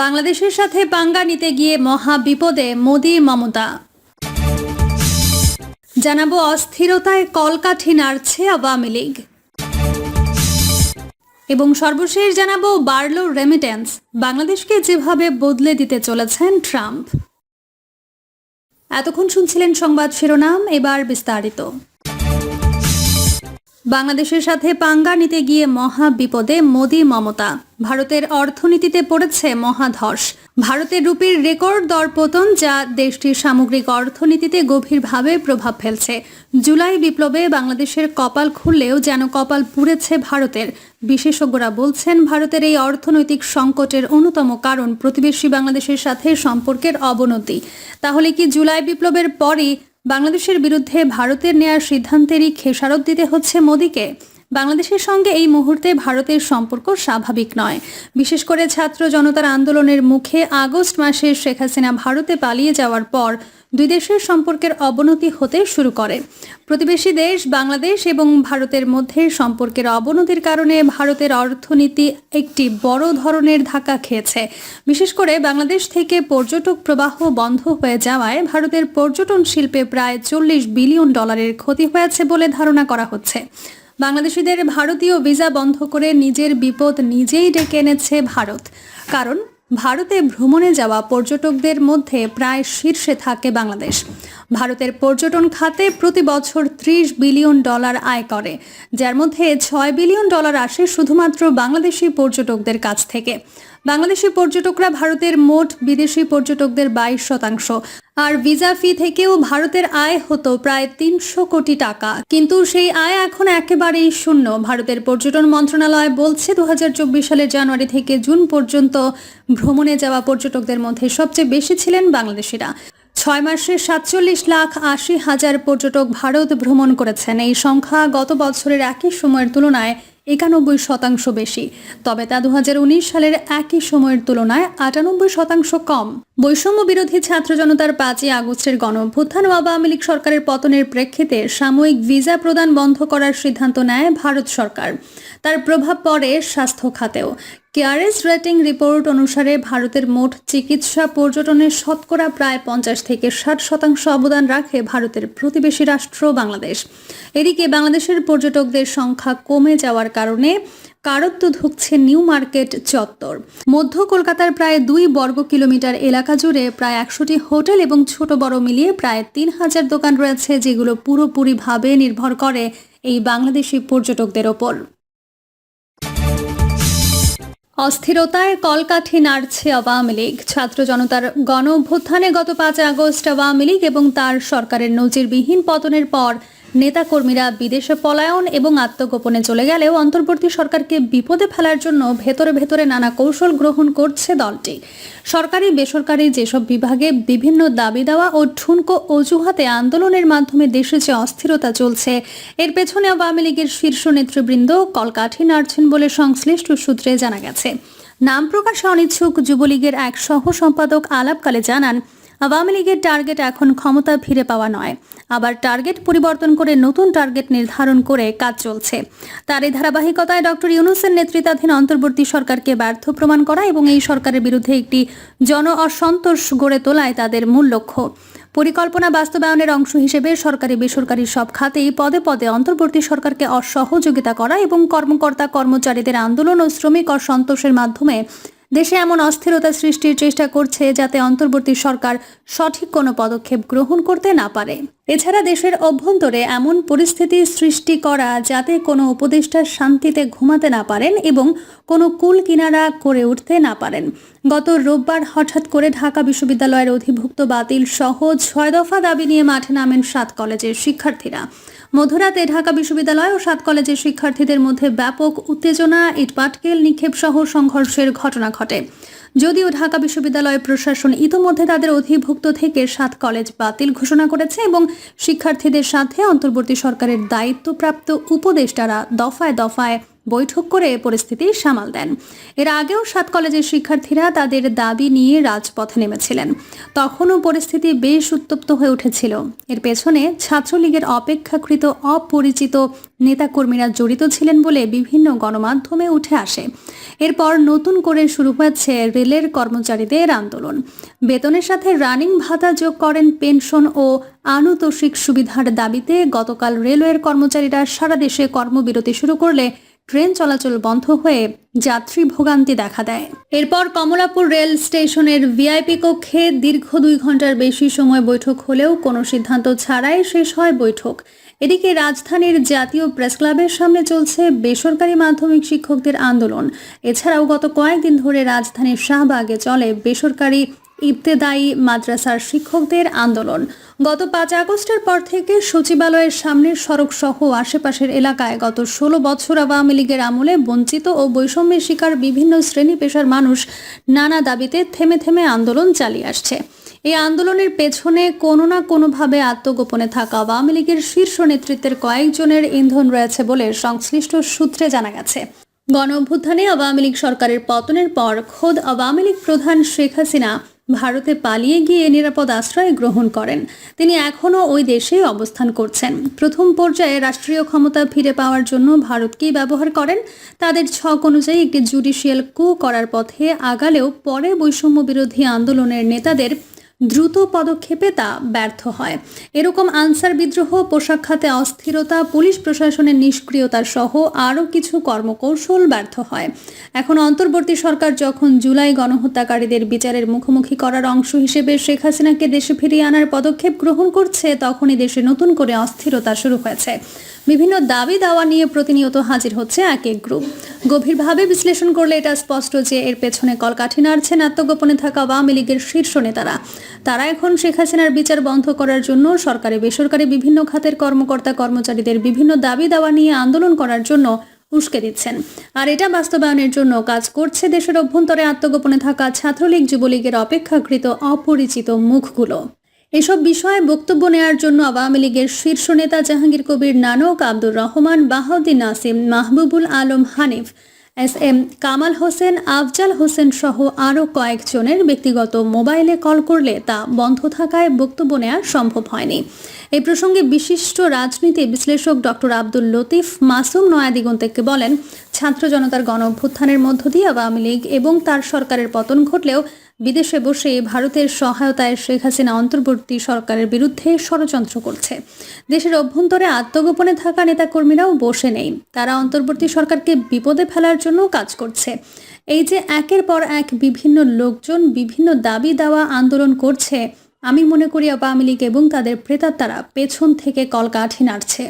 বাংলাদেশের সাথে পাঙ্গা নিতে গিয়ে মহা বিপদে মোদি, মমতা। জানাব অস্থিরতায় কলকাঠি নাড়ছে আওয়ামী লীগ। এবং সর্বশেষ জানাব বাড়ল রেমিটেন্স বাংলাদেশকে যেভাবে বদলে দিতে চলেছেন ট্রাম্প। এতক্ষণ শুনছিলেন সংবাদ শিরোনাম, এবার বিস্তারিত। বাংলাদেশের সাথে পাঙ্গা নিতে গিয়ে মহা বিপদে মোদি মমতা। ভারতের অর্থনীতিতে পড়েছে মহাধস ভারতের রুপির রেকর্ড দরপতন যা দেশটির সামগ্রিক অর্থনীতিতে গভীরভাবে প্রভাব ফেলছে। জুলাই বিপ্লবে বাংলাদেশের কপাল খুললেও যেন কপাল পুড়েছে ভারতের। বিশেষজ্ঞরা বলছেন, ভারতের এই অর্থনৈতিক সংকটের অন্যতম কারণ প্রতিবেশী বাংলাদেশের সাথে সম্পর্কের অবনতি। তাহলে কি জুলাই বিপ্লবের পরই বাংলাদেশের বিরুদ্ধে ভারতের নেয়ার সিদ্ধান্তেরই খেসারত দিতে হচ্ছে মোদীকে। বাংলাদেশের সঙ্গে এই মুহূর্তে ভারতের সম্পর্ক স্বাভাবিক নয়। বিশেষ করে ছাত্র জনতার আন্দোলনের মুখে আগস্ট মাসে শেখ হাসিনা ভারতে পালিয়ে যাওয়ার পর দুই দেশের সম্পর্কের অবনতি হতে শুরু করে। প্রতিবেশী দেশ বাংলাদেশ এবং ভারতের মধ্যে সম্পর্কের অবনতির কারণে ভারতের অর্থনীতি একটি বড় ধরনের ধাক্কা খেয়েছে। বিশেষ করে বাংলাদেশ থেকে পর্যটক প্রবাহ বন্ধ হয়ে যাওয়ায় ভারতের পর্যটন শিল্পে প্রায় চল্লিশ বিলিয়ন ডলারের ক্ষতি হয়েছে বলে ধারণা করা হচ্ছে। বাংলাদেশিদের ভারতীয় ভিসা বন্ধ করে নিজের বিপদ নিজেই ডেকে এনেছে ভারত। কারণ, ভারতে ভ্রমণে যাওয়া পর্যটকদের মধ্যে প্রায় শীর্ষে থাকে বাংলাদেশ। ভারতের পর্যটন খাতে প্রতি বছর ত্রিশ বিলিয়ন ডলার আয় করে, যার মধ্যে ছয় বিলিয়ন ডলার আসে শুধুমাত্র বাংলাদেশি পর্যটকদের কাছ থেকে। বাংলাদেশি পর্যটকরা ভারতের মোট বিদেশি পর্যটকদের বাইশ শতাংশ, আর ভিসা ফি থেকেও ভারতের আয় হতো প্রায় তিনশো কোটি টাকা। কিন্তু সেই আয় এখন একেবারেই শূন্য। ভারতের পর্যটন মন্ত্রণালয় বলছে দু হাজার চব্বিশ সালের জানুয়ারি থেকে জুন পর্যন্ত ভ্রমণে যাওয়া পর্যটকদের মধ্যে সবচেয়ে বেশি ছিলেন বাংলাদেশিরা। ছয় মাসে সাতচল্লিশ লাখ আশি হাজার পর্যটক ভারত ভ্রমণ করেছেন। এই সংখ্যা গত বছরের একই সময়ের তুলনায় একানব্বই শতাংশ বেশি। তবে তা দু হাজার উনিশ সালের একই সময়ের তুলনায় আটানব্বই শতাংশ কম। বৈষম্য বিরোধী ছাত্র জনতার পাঁচই আগস্টের গণ অভ্যুত্থান ও আওয়ামী লীগ সরকারের পতনের প্রেক্ষিতে সাময়িক ভিসা প্রদান বন্ধ করার সিদ্ধান্ত নেয় ভারত সরকার। তার প্রভাব পড়ে স্বাস্থ্য খাতেও। কেয়ারেস রেটিং রিপোর্ট অনুসারে ভারতের মোট চিকিৎসা পর্যটনের শতকরা প্রায় পঞ্চাশ থেকে ষাট শতাংশ অবদান রাখে ভারতের প্রতিবেশী রাষ্ট্র বাংলাদেশ। এদিকে বাংলাদেশের পর্যটকদের সংখ্যা কমে যাওয়ার কারণে কারত্ব ঢুকছে নিউ মার্কেট চত্বর। মধ্য কলকাতার প্রায় দুই বর্গ কিলোমিটার এলাকা জুড়ে প্রায় একশোটি হোটেল এবং ছোট বড় মিলিয়ে প্রায় তিন হাজার দোকান রয়েছে যেগুলো পুরোপুরিভাবে নির্ভর করে এই বাংলাদেশি পর্যটকদের ওপর। অস্থিরতায় কলকাঠি নাড়ছে আওয়ামী লীগ। ছাত্র জনতার গণ অভ্যুত্থানে গত পাঁচ আগস্ট আওয়ামী লীগ এবং তার সরকারের নজিরবিহীন পতনের পর নেতাকর্মীরা বিদেশে পলায়ন এবং আত্মগোপনে চলে গেলেও অন্তর্বর্তী সরকারকে বিপদে ফেলার জন্য ভেতরে ভেতরে নানা কৌশল গ্রহণ করছে দলটি। সরকারি, বেসরকারি যেসব বিভাগে বিভিন্ন দাবি দেওয়া ও ঠুনকো অজুহাতে আন্দোলনের মাধ্যমে দেশে যে অস্থিরতা চলছে, এর পেছনে আওয়ামী লীগের শীর্ষ নেতৃবৃন্দ কলকাঠি নাড়ছেন বলে সংশ্লিষ্ট সূত্রে জানা গেছে। নাম প্রকাশে অনিচ্ছুক যুবলীগের এক সহ সম্পাদক আলাপকালে জানান আওয়ামী লীগের টার্গেট এখন ক্ষমতা ফিরে পাওয়া নয়। আবার টার্গেট পরিবর্তন করে নতুন টার্গেট নির্ধারণ করে কাজ চলছে। তার এই ধারাবাহিকতায় ডক্টর ইউনুসের নেতৃত্বাধীন অন্তর্বর্তী সরকারকে ব্যর্থ প্রমাণ করা এবং এই সরকারের বিরুদ্ধে একটি জন অসন্তোষ গড়ে তোলায় তাদের মূল লক্ষ্য। পরিকল্পনা বাস্তবায়নের অংশ হিসেবে সরকারি বেসরকারি সব খাতেই পদে পদে অন্তর্বর্তী সরকারকে অসহযোগিতা করা এবং কর্মকর্তা কর্মচারীদের আন্দোলন ও শ্রমিক অসন্তোষের মাধ্যমে দেশে এমন অস্থিরতা সৃষ্টির চেষ্টা করছে যাতে অন্তর্বর্তী সরকার সঠিক কোনো পদক্ষেপ গ্রহণ করতে না পারে। এছাড়া দেশের অভ্যন্তরে এমন পরিস্থিতি সৃষ্টি করা যাতে কোনো উপদেষ্টা শান্তিতে ঘুমাতে না পারেন এবং কোনো কুল কিনারা করে উঠতে না পারেন। গত রোববার হঠাৎ করে ঢাকা বিশ্ববিদ্যালয়ের অধিভুক্ত বাতিল সহ ছয় দফা দাবি নিয়ে মাঠে নামেন সাত কলেজের শিক্ষার্থীরা। মধ্যরাতে ঢাকা বিশ্ববিদ্যালয় ও সাত কলেজের শিক্ষার্থীদের মধ্যে ব্যাপক উত্তেজনা, ইটপাটকেল নিক্ষেপ সহ সংঘর্ষের ঘটনা ঘটে। যদিও ঢাকা বিশ্ববিদ্যালয় প্রশাসন ইতোমধ্যে তাদের অধিভুক্ত থেকে সাত কলেজ বাতিল ঘোষণা করেছে এবং শিক্ষার্থীদের সাথে অন্তর্বর্তী সরকারের দায়িত্বপ্রাপ্ত উপদেষ্টারা দফায় দফায় বৈঠক করে পরিস্থিতি সামাল দেন। এর আগেও সাত কলেজের শিক্ষার্থীরা তাদের দাবি নিয়ে রাজপথে নেমেছিলেন। তখনও পরিস্থিতি বেশ উত্তপ্ত হয়ে উঠেছিল। এর পেছনে ছাত্রলীগের অপেক্ষাকৃত অপরিচিত নেতাকর্মীরা জড়িত ছিলেন বলে বিভিন্ন গণমাধ্যমে উঠে আসে। এরপর নতুন করে শুরু হয়েছে রেলের কর্মচারীদের আন্দোলন। বেতনের সাথে রানিং ভাতা যোগ করেন পেনশন ও আনুতোষিক সুবিধার দাবিতে গতকাল রেলওয়ের কর্মচারীরা সারা দেশে কর্মবিরতি শুরু করলে ট্রেন চলাচল বন্ধ হয়ে যাত্রী ভোগান্তি দেখা দেয়। এরপর কমলাপুর রেল স্টেশনের ভিআইপি কক্ষে দীর্ঘ দুই ঘণ্টার বেশি সময় বৈঠক হলেও কোনো সিদ্ধান্ত ছাড়াই শেষ হয় বৈঠক। এদিকে রাজধানীর জাতীয় প্রেস ক্লাবের সামনে চলছে বেসরকারি মাধ্যমিক শিক্ষকদের আন্দোলন। এছাড়াও গত কয়েকদিন ধরে রাজধানীর শাহবাগে চলে বেসরকারি ইবতেদায়ী মাদ্রাসার শিক্ষকদের আন্দোলন। গত পাঁচ আগস্টের পর থেকে সচিবালয়ের সামনের সড়ক সহ আশেপাশের এলাকায় গত ষোলো বছর আওয়ামী লীগের আমলে বঞ্চিত ও বৈষম্যের শিকার বিভিন্ন শ্রেণি পেশার মানুষ নানা দাবিতে থেমে থেমে আন্দোলন চালিয়ে আসছে। এই আন্দোলনের পেছনে কোনো না কোনোভাবে আত্মগোপনে থাকা আওয়ামী লীগের শীর্ষ নেতৃত্বের কয়েকজনের ইন্ধন রয়েছে বলে সংশ্লিষ্ট সূত্রে জানা গেছে। গণ অভ্যুত্থানে আওয়ামী লীগ সরকারের পতনের পর খোদ আওয়ামী লীগ প্রধান শেখ হাসিনা ভারতে পালিয়ে গিয়ে নিরাপদ আশ্রয় গ্রহণ করেন। তিনি এখনও ওই দেশে অবস্থান করছেন। প্রথম পর্যায়ে রাষ্ট্রীয় ক্ষমতা ফিরে পাওয়ার জন্য ভারতকেই ব্যবহার করেন? তাদের ছক অনুযায়ী একটি জুডিশিয়াল কু করার পথে আগালেও পরে বৈষম্য বিরোধী আন্দোলনের নেতাদের দ্রুত পদক্ষেপে তা ব্যর্থ হয়। এরকম আনসার বিদ্রোহ, পোশাক খাতে অস্থিরতা, পুলিশ প্রশাসনের নিষ্ক্রিয়তা সহ আরও কিছু কর্মকৌশল ব্যর্থ হয়। এখন অন্তর্বর্তী সরকার যখন জুলাই গণহত্যাকারীদের বিচারের মুখোমুখি করার অংশ হিসেবে শেখ হাসিনাকে দেশে ফিরিয়ে আনার পদক্ষেপ গ্রহণ করছে, তখনই দেশে নতুন করে অস্থিরতা শুরু হয়েছে। বিভিন্ন দাবি দাওয়া নিয়ে প্রতিনিয়ত হাজির হচ্ছে এক এক গ্রুপ। গভীরভাবে বিশ্লেষণ করলে এটা স্পষ্ট যে এর পেছনে কলকাঠি নাড়ছেন আত্মগোপনে থাকা আওয়ামী লীগের শীর্ষ নেতারা। তারা এখন শেখ হাসিনার বিচার বন্ধ করার জন্য সরকারি বেসরকারি বিভিন্ন খাতের কর্মকর্তা কর্মচারীদের বিভিন্ন দাবি দাওয়া নিয়ে আন্দোলন করার জন্য উস্কে দিচ্ছেন। আর এটা বাস্তবায়নের জন্য কাজ করছে দেশের অভ্যন্তরে আত্মগোপনে থাকা ছাত্রলীগ যুবলীগের অপেক্ষাকৃত অপরিচিত মুখগুলো। এসব বিষয়ে বক্তব্য নেয়ার জন্য আওয়ামী লীগের শীর্ষ নেতা জাহাঙ্গীর কবির নানক, আব্দুর রহমান, বাহাউদ্দিন নাসিম, মাহবুবুল আলম হানিফ এস এম কামাল হোসেন, আফজাল হোসেন সহ আরও কয়েকজনের ব্যক্তিগত মোবাইলে কল করলে তা বন্ধ থাকায় বক্তব্য নেওয়া সম্ভব হয়নি। এই প্রসঙ্গে বিশিষ্ট রাজনীতি বিশ্লেষক ডক্টর আব্দুল লতিফ মাসুম নয়াদিগন্তকে বলেন, ছাত্র জনতার গণ অভ্যুত্থানের মধ্য দিয়ে আওয়ামী লীগ এবং তার সরকারের পতন ঘটলেও বিদেশে বসে ভারতের সহায়তায় শেখ হাসিনা অন্তর্বর্তী সরকারের বিরুদ্ধে ষড়যন্ত্র করছে। দেশের অভ্যন্তরে আত্মগোপনে থাকা নেতাকর্মীরাও বসে নেই। তারা অন্তর্বর্তী সরকারকে বিপদে ফেলার জন্য কাজ করছে। এই যে একের পর এক বিভিন্ন লোকজন বিভিন্ন দাবি দেওয়া আন্দোলন করছে, আমি মনে করি আওয়ামী লীগ এবং তাদের প্রেতাত্মারা পেছন থেকে কলকাঠি নাড়ছে।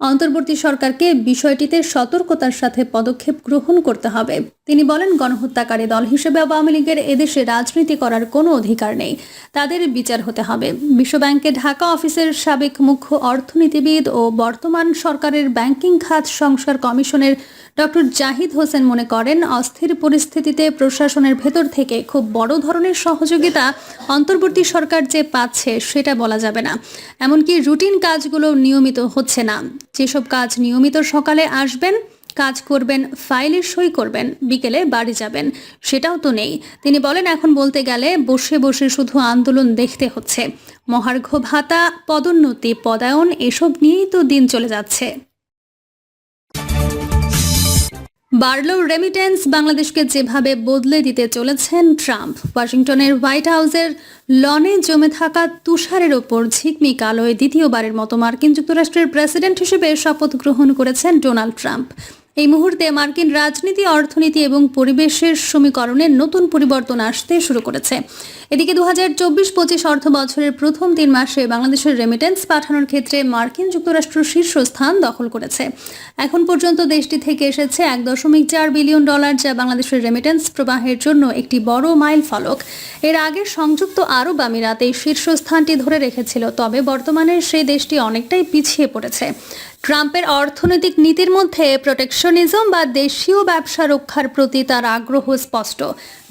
অন্তর্বর্তী সরকারকে বিষয়টিতে সতর্কতার সাথে পদক্ষেপ গ্রহণ করতে হবে। তিনি বলেন, গণহত্যাকারী দল হিসেবে আওয়ামী লীগের এদেশে রাজনীতি করার কোনো অধিকার নেই। তাদের বিচার হতে হবে। বিশ্বব্যাংকে ঢাকা অফিসের সাবেক মুখ্য অর্থনীতিবিদ ও বর্তমান সরকারের ব্যাংকিং খাত সংস্কার কমিশনের ডক্টর জাহিদ হোসেন মনে করেন, অস্থির পরিস্থিতিতে প্রশাসনের ভেতর থেকে খুব বড় ধরনের সহযোগিতা অন্তর্বর্তী সরকার যে পাচ্ছে সেটা বলা যাবে না। এমনকি রুটিন কাজগুলো নিয়মিত হচ্ছে না। যেসব কাজ নিয়মিত সকালে আসবেন, কাজ করবেন ফাইলে সই করবেন, বিকেলে বাড়ি যাবেন, সেটাও তো নেই। তিনি বলেন, এখন বলতে গেলে বসে বসে শুধু আন্দোলন দেখতে হচ্ছে। মহার্ঘ ভাতা, পদোন্নতি, পদায়ন, এসব নিয়েই তো দিন চলে যাচ্ছে। বাড়ল রেমিটেন্স বাংলাদেশকে যেভাবে বদলে দিতে চলেছেন ট্রাম্প, ওয়াশিংটনের হোয়াইট হাউসের লনে জমে থাকা তুষারের ওপর ঝিকমিক আলোয় দ্বিতীয়বারের মতো মার্কিন যুক্তরাষ্ট্রের প্রেসিডেন্ট হিসেবে শপথ গ্রহণ করেছেন ডোনাল্ড ট্রাম্প। এই মুহূর্তে মার্কিন রাজনীতি, অর্থনীতি এবং পরিবেশের সমীকরণে নতুন পরিবর্তন আসতে শুরু করেছে। এদিকে দু হাজার চব্বিশ পঁচিশ অর্থ বছরের প্রথম তিন মাসে বাংলাদেশের রেমিটেন্স পাঠানোর ক্ষেত্রে মার্কিন যুক্তরাষ্ট্র শীর্ষস্থান দখল করেছে। এখন পর্যন্ত দেশটি থেকে এসেছে এক দশমিক চার বিলিয়ন ডলার, যা বাংলাদেশের রেমিটেন্স প্রবাহের জন্য একটি বড় মাইল ফলক। এর আগে সংযুক্ত আরব আমিরাত এই শীর্ষস্থানটি ধরে রেখেছিল, তবে বর্তমানে সেই দেশটি অনেকটাই পিছিয়ে পড়েছে। ট্রাম্পের অর্থনৈতিক নীতির মধ্যে প্রোটেকশনিজম বা দেশীয় ব্যবসা রক্ষার প্রতি তার আগ্রহ স্পষ্ট।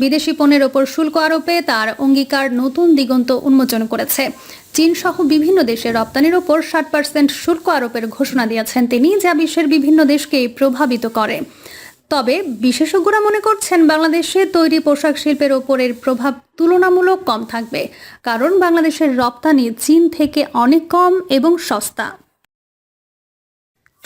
বিদেশি পণ্যের ওপর শুল্ক আরোপে তার অঙ্গীকার নতুন দিগন্ত উন্মোচন করেছে। চীন সহ বিভিন্ন দেশের রপ্তানির ওপর ষাট পার্সেন্ট শুল্ক আরোপের ঘোষণা দিয়েছেন তিনি, যা বিশ্বের বিভিন্ন দেশকে প্রভাবিত করে। তবে বিশেষজ্ঞরা মনে করছেন, বাংলাদেশে তৈরি পোশাক শিল্পের ওপরের প্রভাব তুলনামূলক কম থাকবে, কারণ বাংলাদেশের রপ্তানি চীন থেকে অনেক কম এবং সস্তা।